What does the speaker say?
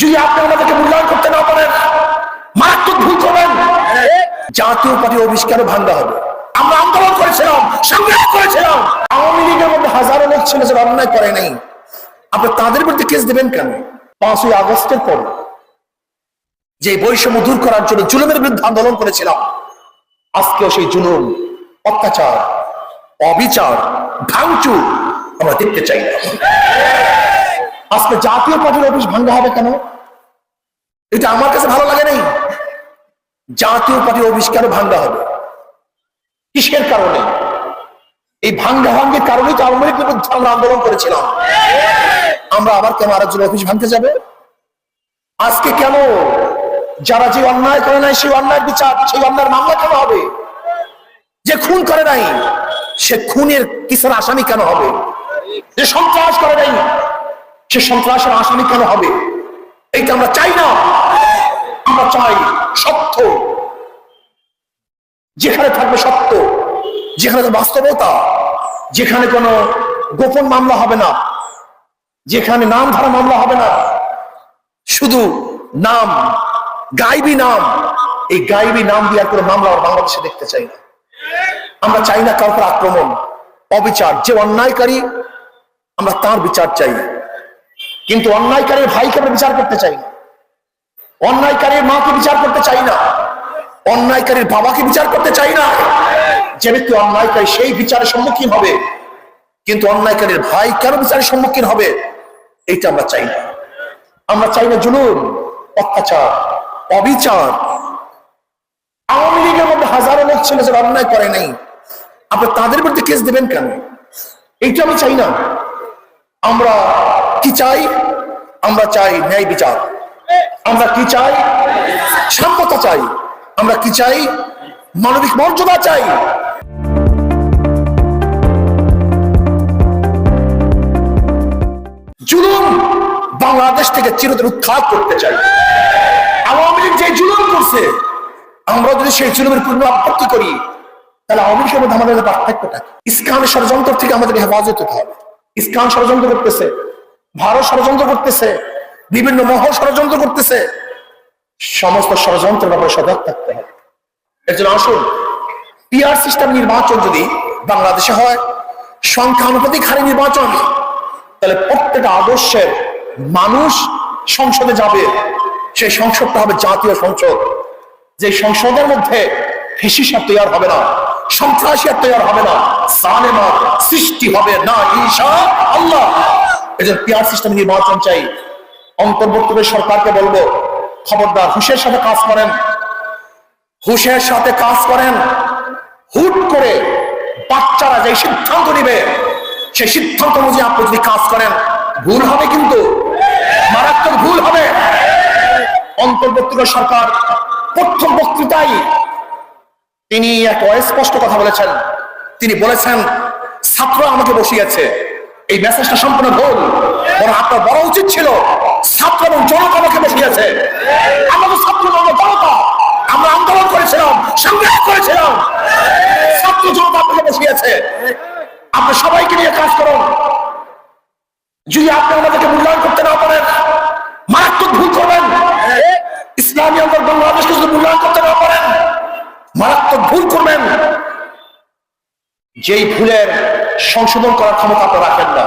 যদি আপনি আমাদেরকে মূল্যায়ন করতে না পারেন, মারাত্মক ভুল করবেন। জাতীয় পার্টি অফিস ভাঙ্গা হবে? আমরা আন্দোলন করেছিলাম, সংগ্রাম করেছিলাম। আওয়ামী লীগের মধ্যে হাজারো লোক ছিল যারা অন্যায় করে নাই। আপনি তাদের বিরুদ্ধে কেস দেবেন কেন? পাঁচই আগস্টের পর যে বৈষম্য দূর করার জন্য জুলুমের বিরুদ্ধে আন্দোলন করেছিলাম, আজকেও সেই জুলুম, অত্যাচার, অবিচার, ভাঙচুর আমরা দেখতে চাই না। আজকে জাতীয় পার্টির অফিস ভাঙ্গা হবে কেন? এটা আমার কাছে ভালো লাগে নাই। জাতীয় পার্টির অফিস কেন ভাঙ্গা হবে? কিসের কারণে? এই ভাঙ্গা ভাঙ্গের কারণেই তো আওয়ামী বিরুদ্ধে আমরা আন্দোলন করেছিলাম। আমরা আবার কেন আর আরেকজন অফিস ভাঙতে যাবে? আজকে কেন যারা যে অন্যায় করে নাই, সেই অন্যায় বিচার, সেই অন্যায়ের মামলা কেন হবে? যে খুন করে নাই, সে খুনের কিসের আসামি কেন হবে? যে সন্ত্রাস করে নাই সে সন্ত্রাসের আসামি কেন হবে? এইটা আমরা চাই না। আমরা চাই সত্য। যেখানে থাকবে সত্য, যেখানে বাস্তবতা, যেখানে কোনো গোপন মামলা হবে না, যেখানে নাম ধরা মামলা হবে না। শুধু নাম, গাইবি নাম, এই গাইবি নাম দিয়ে আর কোনো মামলা আমরা বাংলাদেশে দেখতে চাই না। আমরা চাই না কাউকে আক্রমণ, অবিচার, যে অন্যায়কারী, আমরা তার বিচার চাই। কিন্তু অন্যায়কারীর ভাইকে আমরা বিচার করতে চাই না। অন্যায়কারীর মাকে বিচার করতে চাই না। অন্যায়কারীর বাবাকে বিচার করতে চাই না। যে ব্যক্তি অন্যায়কারী, সেই বিচারের সম্মুখীন হবে। কিন্তু অন্যায়কারীর ভাই কেন বিচারের সম্মুখীন হবে? এইটা আমরা চাই না। আমরা চাই না জুলুম, অত্যাচার, অবিচার। আওয়ামী লীগের মধ্যে হাজারো লোক ছিল যারা অন্যায় করে নাই। আপনি তাদের বিরুদ্ধে কেস দেবেন কেন? এইটা আমি চাই না। আমরা কি চাই? আমরা চাই ন্যায় বিচার। আমরা কি চাই? সাম্যতা চাই। আমরা কি চাই? মানবিক মর্যাদা চাই। জুলুম বাংলাদেশ থেকে চিরদিন উৎখাত করতে চাই। আওয়ামী লীগ যে জুলুম করছে, আমরা যদি সেই জুলুমের পূর্ণ আপত্তি করি, তাহলে আওয়ামী লীগের মধ্যে আমাদের পার্থক্যটা? ইসকান ষড়যন্ত্র থেকে আমাদের হেফাজত হতে হবে। ইসকান ষড়যন্ত্র করতেছে। ভারত ষড়যন্ত্র করতেছে, বিভিন্ন মহল ষড়যন্ত্র করতেছে। সমস্ত ষড়যন্ত্রের ব্যাপারে সজাগ থাকতে হবে। এর জন্য আসুন পিআর সিস্টেম নির্বাচন যদি বাংলাদেশে হয়, সংখ্যানুপাতিক হারে নির্বাচন তাহলে প্রত্যেকটা আদর্শের মানুষ সংসদে যাবে। সেই সংসদটা হবে জাতীয় সংসদ। যে সংসদের মধ্যে ফেসিসার তৈরি হবে না, সন্ত্রাসী আর তৈরি হবে না সৃষ্টি হবে না ইনশা আল্লাহ এই জন্য পিআর সিস্টেম নির্বাচন চাই। অন্তর্বর্তী সরকারকে বলব, খবরদার, হুশের সাথে কাজ করেন। হুশের সাথে কাজ করেন। হুট করে বাচ্চারা যে সিদ্ধান্ত নিবে, সেই সিদ্ধান্ত অনুযায়ী আপনি যদি কাজ করেন, ভুল হবে কিন্তু। মারাত্মক ভুল হবে। অন্তর্বর্তী সরকার প্রথম বক্তৃতায় তিনি এক অস্পষ্ট কথা বলেছেন। তিনি বলেছেন ছাত্র আমাকে বসিয়েছে। এই মেসেজটা সম্পূর্ণ ভুল। বরং আপনার বড় উচিত ছিল, ছাত্র এবং জনতা আমাকে বসিয়েছে। আমাদের ছাত্র এবং জনতা, আমরা আন্দোলন করেছিলাম, সংগ্রাম করেছিলাম। ছাত্র জনতা আপনাকে বসিয়েছে। আপনি সবাইকে নিয়ে কাজ করুন। যদি আপনি আমাদেরকে মূল্যায়ন করতে না পারেন, মারাত্মক ভুল করবেন। ইসলামী আন্দোলন বাংলাদেশকে যদি মূল্যায়ন করতে না পারেন, মারাত্মক ভুল করবেন। যেই ভুলের সংশোধন করার ক্ষমতা আপনি রাখেন না।